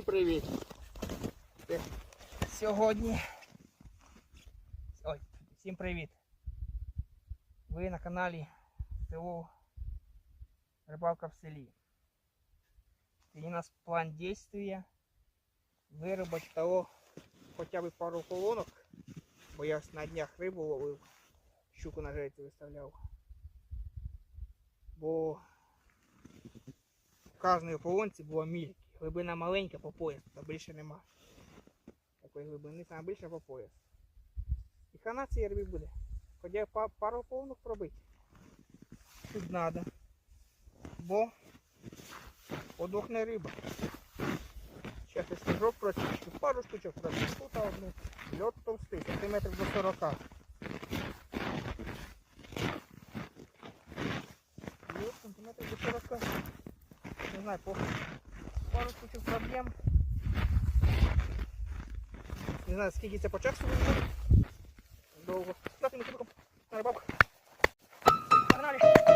Всім привіт! Сьогодні. Ой, всім привіт! Ви на каналі село Рибалка в селі. І у нас план действия виробити того хоча б пару колонок, бо я на днях рибу ловив, щуку на жейці виставляв. Бо в кожній полонці було міль. Глибина маленька по пояс, та більше нема. Такої глибини саме більше по пояс. І хана цієї риби буде. Хоча пару полонок пробити. Тут треба. Бо подохне риба. Зараз я стежок прочищу, пару штучок прочищу, тут одну. Льот товстий, сантиметрів до 40. Льот сантиметрів до 40. Не знаю, по пару штучок проблем. Не знаю, скільки це по часу буде. Довго. Дати ми кубиком на рибалку. Погнали!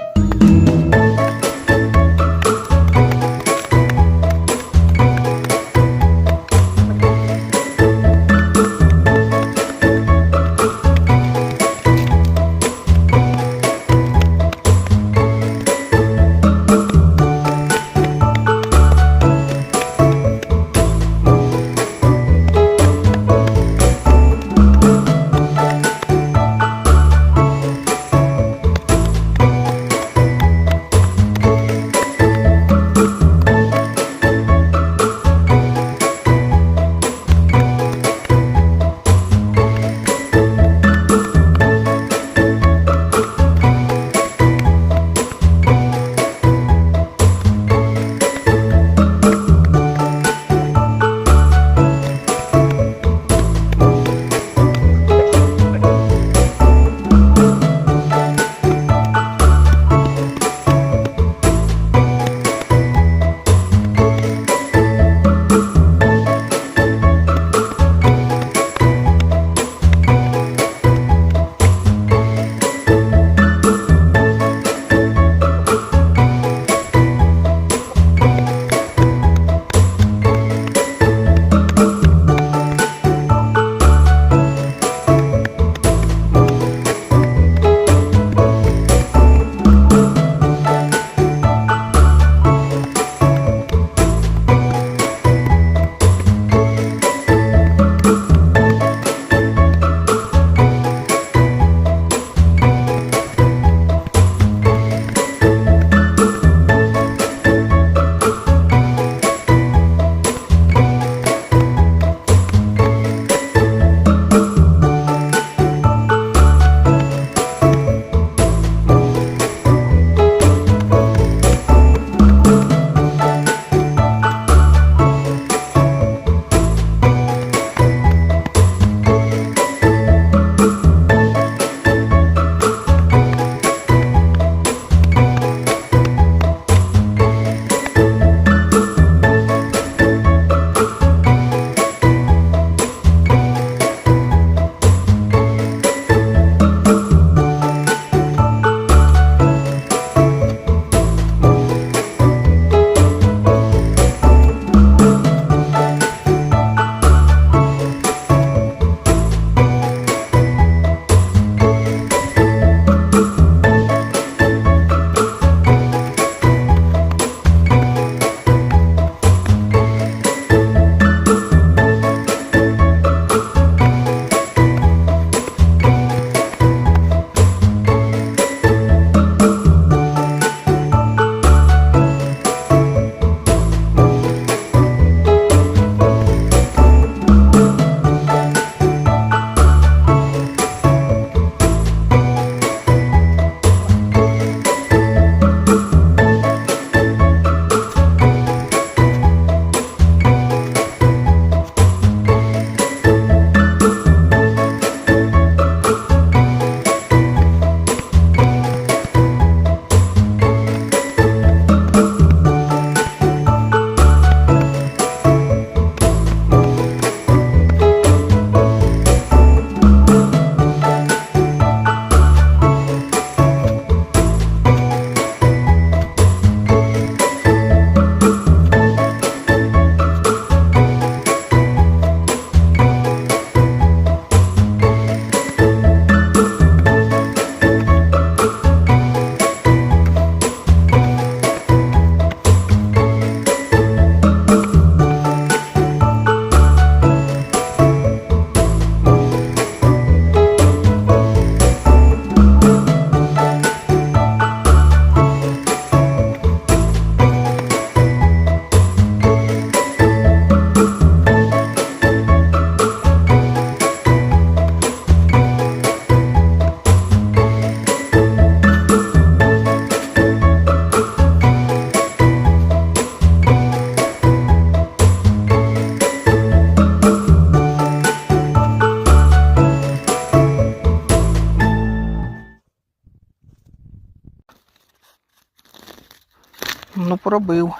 Ну, пробив.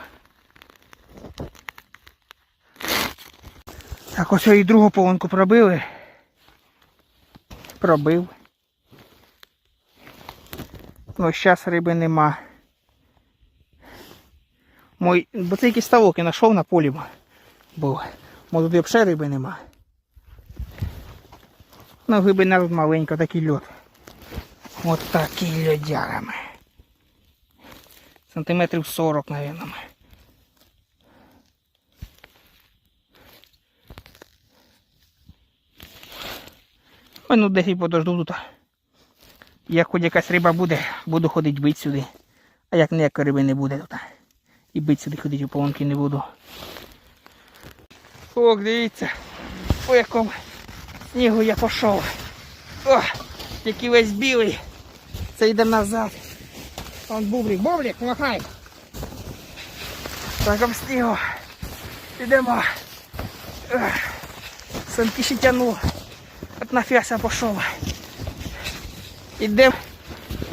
Так, ось і другу полонку пробили. Пробив. Ну, зараз риби нема. Мой, бо це якийсь ставок я знайшов на полі був. Може туди взагалі риби нема. Ну, глибина тут маленька, такий льот. От такі льодярами. Сантиметрів 40, мабуть. Ой, ну десь і подожду тут. Як хоч якась риба буде, буду ходити бить сюди. А як ніякої риби не буде тут. І бить сюди ходити у полонки не буду. Ох, дивіться, по якому снігу я пішов. О, який весь білий. Це йде назад. Вон бублик, бублик, махай. Таком снігу. Йдемо. Ех, Санки ще тяну. От на фяса пішов. Ідемо.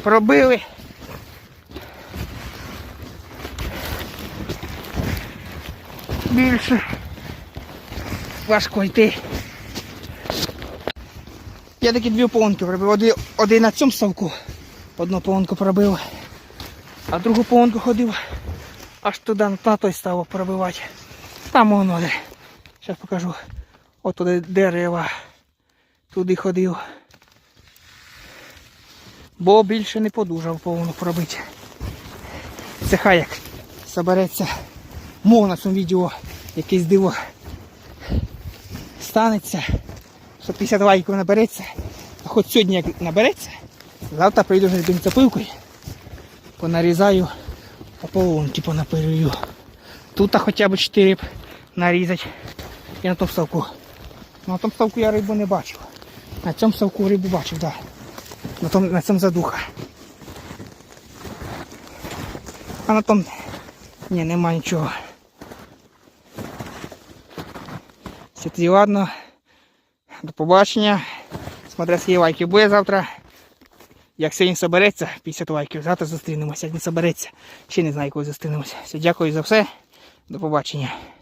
Пробили. Більше. Важко йти. Я такі дві полонки пробив. Один на цьому ставку. Одну полонку пробив. А другу полонку ходив. Аж туди на той ставок пробивати. Там воно де. Зараз покажу. От туди дерева. Туди ходив. Бо більше не подужав повну пробити. Це хай як собереться. Мов на цьому відео якесь диво станеться, що 50 лайків набереться. А хоч сьогодні як набереться, завтра прийду вже з бензопилкою, понарізаю по полонки понапилюю. Тут хоча б 4 нарізати. І на тому ставку. На тому ставку я рибу не бачив. На цьому ставку рибу бачив, так. Да. На, тому, на цьому задуха. А на тому ні, нема нічого. Все тоді ладно. До побачення. Смотря скільки лайків буде завтра. Як сьогодні собереться, 50 лайків. Завтра зустрінемося. Як не собереться, ще не знаю, коли зустрінемося. Все, дякую за все. До побачення.